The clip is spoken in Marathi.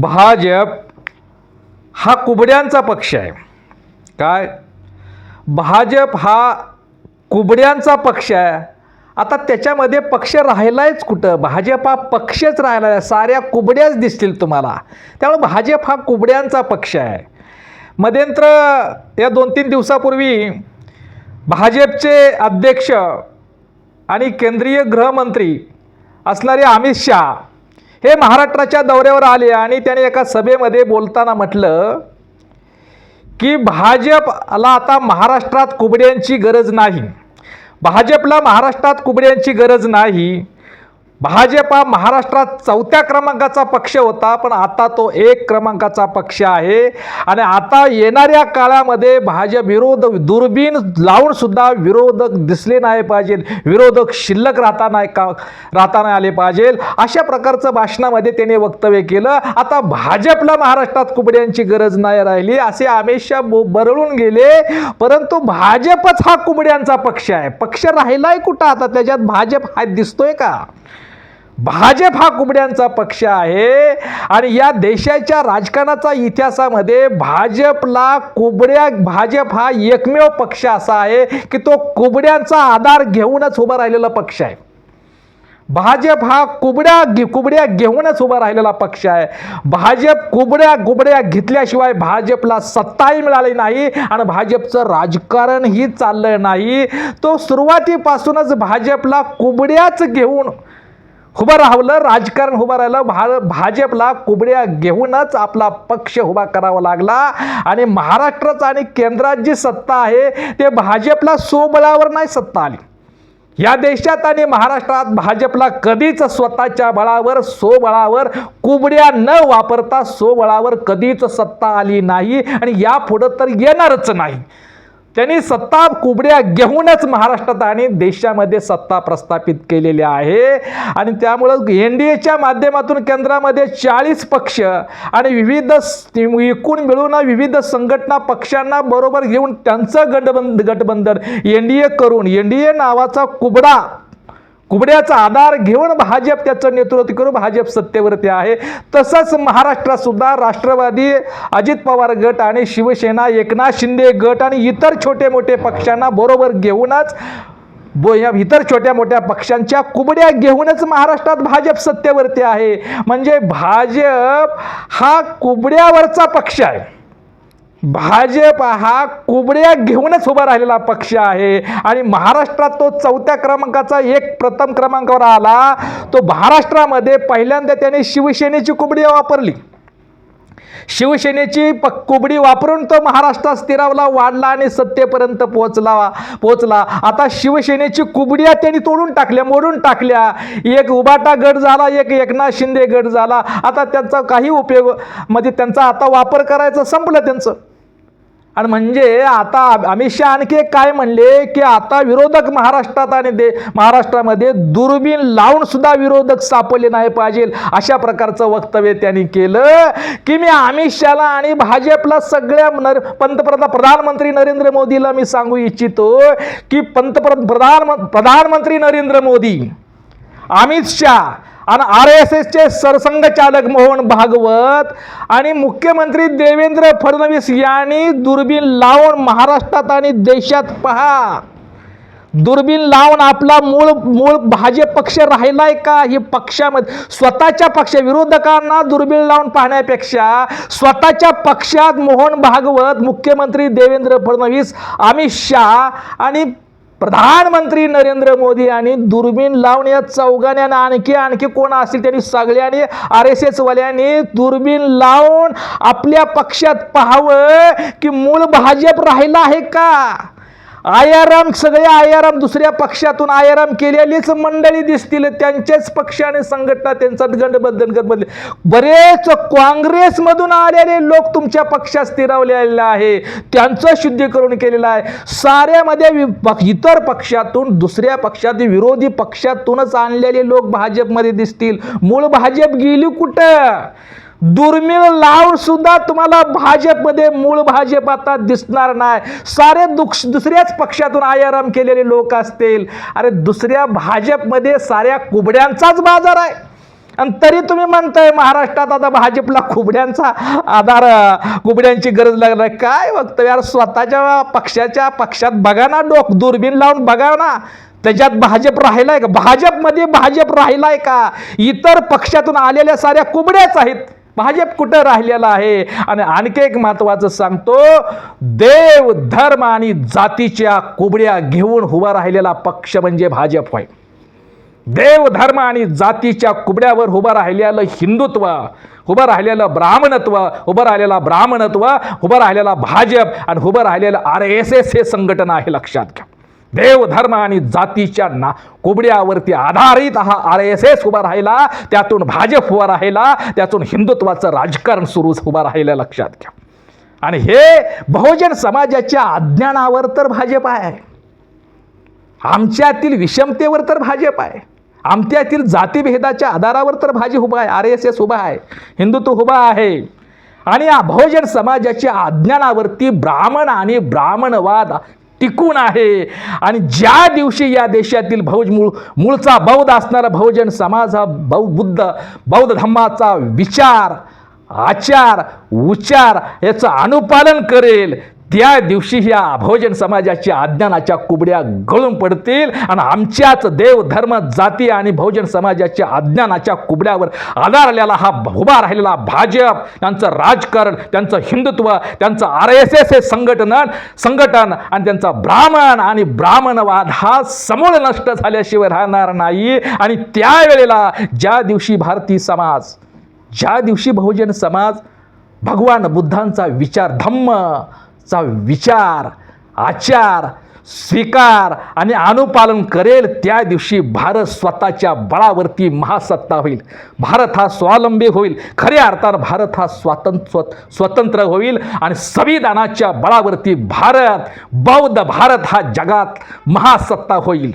भाजप हा कुबड्यांचा पक्ष आहे. काय? भाजप हा कुबड्यांचा पक्ष आहे. आता त्याच्यामध्ये पक्ष राहिलायच कुठं? भाजप हा पक्षच राहिला आहे साऱ्या कुबड्याच दिसतील तुम्हाला. त्यामुळे भाजप हा कुबड्यांचा पक्ष आहे. मध्यंत्र या दोन तीन दिवसापूर्वी भाजपचे अध्यक्ष आणि केंद्रीय गृहमंत्री असणारे अमित शहा हे महाराष्ट्राच्या दौऱ्यावर आले आणि त्याने एका सभेमध्ये बोलताना म्हटलं की भाजपला आता महाराष्ट्रात कुबड्यांची गरज नाही. भाजपला महाराष्ट्रात कुबड्यांची गरज नाही. भाजप हा महाराष्ट्रात चौथ्या क्रमांकाचा पक्ष होता पण आता तो एक क्रमांकाचा पक्ष आहे. आणि आता येणाऱ्या काळामध्ये भाजप विरोध दुर्बीण लावून सुद्धा विरोधक दिसले नाही पाहिजे. विरोधक शिल्लक राहता नाही का राहता नाही आले पाहिजे. अशा प्रकारचं भाषणामध्ये त्याने वक्तव्य केलं. आता भाजपला महाराष्ट्रात कुबड्यांची गरज नाही राहिली असे अमित शहा बरळून गेले. परंतु भाजपच हा कुबड्यांचा पक्ष आहे. पक्ष राहिलाय कुठं? आता त्याच्यात भाजप हा दिसतोय का? भाजप हा कुबड्यांचा पक्ष आहे. आणि या देशाच्या राजकारणाचा इतिहासामध्ये भाजपला कुबड्या भाजप हा एकमेव पक्ष असा आहे की तो कुबड्यांचा आधार घेऊनच उभा राहिलेला पक्ष आहे. भाजप हा कुबड्या घे- कुबड्या घेऊनच उभा राहिलेला पक्ष आहे. भाजप कुबड्या कुबड्या घेतल्याशिवाय भाजपला सत्ताही मिळाली नाही आणि भाजपचं राजकारणही चाललं नाही. तो सुरुवातीपासूनच भाजपला कुबड्याच घेऊन उभं राहलं राजकारण उभं राहिलं भा भाजपला कुबड्या घेऊनच आपला पक्ष उभा करावा लागला. आणि महाराष्ट्राचा आणि केंद्रात जी सत्ता आहे ते भाजपला सोबळावर नाही सत्ता आली. या देशात आणि महाराष्ट्रात भाजपला कधीच स्वतःच्या बळावर सोबळावर कुबड्या न वापरता सोबळावर कधीच सत्ता आली नाही. आणि यापुढं तर येणारच नाही. त्यांनी सत्ता कुबड्या घेऊनच महाराष्ट्रात आणि देशामध्ये सत्ता प्रस्थापित केलेली आहे. आणि त्यामुळं एन डी एच्या माध्यमातून केंद्रामध्ये चाळीस पक्ष आणि विविध एकूण मिळून विविध संघटना पक्षांना बरोबर घेऊन त्यांचं गटबंध गटबंधन एन डी ए करून एन डी ए नावाचा कुबडा कुबड्याचा आधार घेऊन भाजप त्याचं नेतृत्व करून भाजप सत्तेवरती आहे. तसंच महाराष्ट्रात सुद्धा राष्ट्रवादी अजित पवार गट आणि शिवसेना एकनाथ शिंदे गट आणि इतर छोटे मोठे पक्षांना बरोबर घेऊनच बो या इतर छोट्या मोठ्या पक्षांच्या कुबड्या घेऊनच महाराष्ट्रात भाजप सत्तेवरती आहे. म्हणजे भाजप हा कुबड्यावरचा पक्ष आहे. भाजप हा कुबड्या घेऊनच उभा राहिलेला पक्ष आहे. आणि महाराष्ट्रात तो चौथ्या क्रमांकाचा एक प्रथम क्रमांकावर आला. तो महाराष्ट्रामध्ये पहिल्यांदा त्याने शिवसेनेची कुबडी वापरली. शिवसेनेची प कुबडी वापरून तो महाराष्ट्रात स्थिरावला वाढला आणि सत्तेपर्यंत पोहोचला पोहोचला. आता शिवसेनेची कुबड्या त्यांनी तोडून टाकल्या मोडून टाकल्या. एक उबाटा गट झाला एक एकनाथ शिंदे गट झाला. आता त्यांचा काही उपयोग म्हणजे त्यांचा आता वापर करायचं संपलं त्यांचं. आणि म्हणजे आता अमित शहा आणखी एक काय म्हणले की आता विरोधक महाराष्ट्रात आणि दे महाराष्ट्रामध्ये दुर्बीण लावून सुद्धा विरोधक सापडले नाही पाहिजे अशा प्रकारचं वक्तव्य त्यांनी केलं की मी अमित शहाला आणि भाजपला सगळ्या नर पंतप्रधान प्रधानमंत्री नरेंद्र मोदीला मी सांगू इच्छितो की पंतप्रधान प्रधान प्रधानमंत्री नरेंद्र मोदी अमित शहा आणि आर एस एसचे सरसंघचालक मोहन भागवत आणि मुख्यमंत्री देवेंद्र फडणवीस यांनी दुर्बीण लावून महाराष्ट्रात आणि देशात पहा. दुर्बीण लावून आपला मूळ मूळ भाजप पक्ष राहिलाय का? हे पक्षामध्ये स्वतःच्या पक्ष विरोधकांना दुर्बीण लावून पाहण्यापेक्षा स्वतःच्या पक्षात मोहन भागवत मुख्यमंत्री देवेंद्र फडणवीस अमित शहा आणि प्रधानमंत्री नरेंद्र मोदी यांनी दुर्बीण लावून या चौघाने आणखी आणखी कोण असतील त्यांनी सगळ्यांनी आर एस एस वाल्यांनी दुर्बीण लावून आपल्या पक्षात पाहावं की मूळ भाजप राहिला आहे का? आयाराम सगळे आयाराम दुसऱ्या पक्षातून आयाराम केलेलीच मंडळी दिसतील. त्यांचेच पक्ष आणि संघटना त्यांचा गटबद्दल गटबदले बरेच काँग्रेसमधून आलेले लोक तुमच्या पक्षात स्थिरावलेले आहे. त्यांचं शुद्धीकरण केलेलं आहे. साऱ्यामध्ये वि- इतर पक्षातून दुसऱ्या पक्षात विरोधी पक्षातूनच आणलेले लोक भाजपमध्ये दिसतील. मूळ भाजप गेली कुठं? दुर्मिळ लावून सुद्धा तुम्हाला भाजपमध्ये मूळ भाजप आता दिसणार नाही. सारे दुख दुसऱ्याच पक्षातून आयाराम केलेले लोक असतील. अरे दुसऱ्या भाजपमध्ये साऱ्या कुबड्यांचाच बाजार आहे. आणि तरी तुम्ही म्हणताय महाराष्ट्रात आता भाजपला कुबड्यांचा आधार कुबड्यांची गरज लागणार काय वक्तव्य? यार स्वतःच्या पक्षाच्या पक्षात बघा ना डोक दुर्बीण लावून बघा ना. त्याच्यात भाजप राहिलाय का? भाजपमध्ये भाजप राहिलाय का? इतर पक्षातून आलेल्या साऱ्या कुबड्याच आहेत. भाजप कुठं राहिलेला आहे? आणि आणखी एक महत्वाचं सांगतो देव धर्म आणि जातीच्या कुबड्या घेऊन उभा राहिलेला पक्ष म्हणजे भाजप होय. देव धर्म आणि जातीच्या कुबड्यावर उभं राहिलेलं हिंदुत्व उभं राहिलेलं ब्राह्मणत्व उभं राहिलेला ब्राह्मणत्व उभं राहिलेला भाजप आणि उभं राहिलेलं आर एस एस हे संघटना आहे लक्षात घ्या. देवधर्म आणि जातीच्या ना कुबड्यावरती आधारित हा आर एस एस उभा राहिला. त्यातून भाजप उभा राहिला. त्यातून हिंदुत्वाचं राजकारण सुरू उभं राहिलं लक्षात घ्या. आणि हे बहुजन समाजाच्या अज्ञानावर तर भाजप आहे. आमच्यातील विषमतेवर तर भाजप आहे. आमच्यातील जातीभेदाच्या आधारावर तर भाजप उभा आहे. आर एस एस उभा आहे. हिंदुत्व उभा आहे. आणि या बहुजन समाजाच्या अज्ञानावरती ब्राह्मण आणि ब्राह्मणवाद टिकून आहे. आणि ज्या दिवशी या देशातील भौज मूळ मूळचा बौद्ध असणारा बहुजन समाज हा बौ बुद्ध बौद्ध धम्माचा विचार आचार उचार याचं अनुपालन करेल त्या दिवशी ह्या बहुजन समाजाच्या अज्ञानाच्या कुबड्या गळून पडतील आणि आमच्याच देव धर्म जाती आणि बहुजन समाजाच्या अज्ञानाच्या कुबड्यावर आधारलेला हा उभा राहिलेला भाजप त्यांचं राजकारण त्यांचं हिंदुत्व त्यांचं आर एस एस हे संघटन संघटन आणि त्यांचा ब्राह्मण आणि ब्राह्मणवाद हा समूळ नष्ट झाल्याशिवाय राहणार नाही. आणि त्यावेळेला ज्या दिवशी भारतीय समाज ज्या दिवशी बहुजन समाज भगवान बुद्धांचा विचार धम्म चा विचार आचार स्वीकार आणि अनुपालन करेल त्या दिवशी भारत स्वतःच्या बळावरती महासत्ता होईल. भारत हा स्वावलंबी होईल. खऱ्या अर्थानं भारत हा स्वातंत्र्य स्वतंत्र होईल आणि संविधानाच्या बळावरती भारत बौद्ध भारत हा जगात महासत्ता होईल.